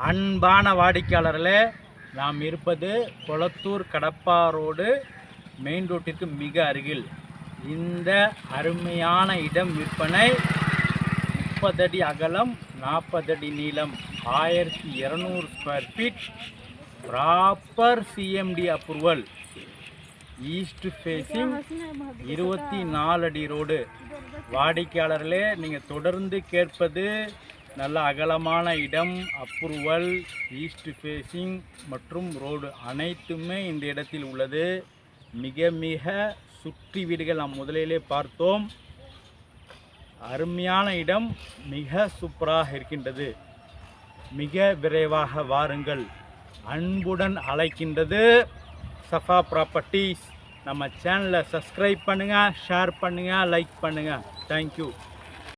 அன்பான வாடிக்கையாளர்களே நாம் இருப்பது கொளத்தூர் கடப்பா ரோடு மெயின் ரோட்டிற்கு மிக அருகில். இந்த அருமையான இடம் விற்பனை முப்பதடி அகலம் நாற்பதடி நீளம் ஆயிரத்தி இரநூறு square feet proper CMD approval east facing இருபத்தி நாலு அடி ரோடு வாடிக்கையாளர்களே நீங்கள் தொடர்ந்து கேட்பது நல்ல அகலமான இடம் அப்ரூவல் ஈஸ்ட் ஃபேஸிங் மற்றும் ரோடு அனைத்துமே இந்த இடத்தில் உள்ளது. மிக மிக சுற்றி வீடுகள் நாம் முதலிலே பார்த்தோம். அருமையான இடம் மிக சூப்பராக இருக்கின்றது. மிக விரைவாக வாருங்கள். அன்புடன் அழைக்கின்றது சஃபா ப்ராப்பர்ட்டிஸ் நம்ம சேனலை சப்ஸ்கிரைப் பண்ணுங்கள் ஷேர் பண்ணுங்கள் லைக் பண்ணுங்கள் தேங்க்யூ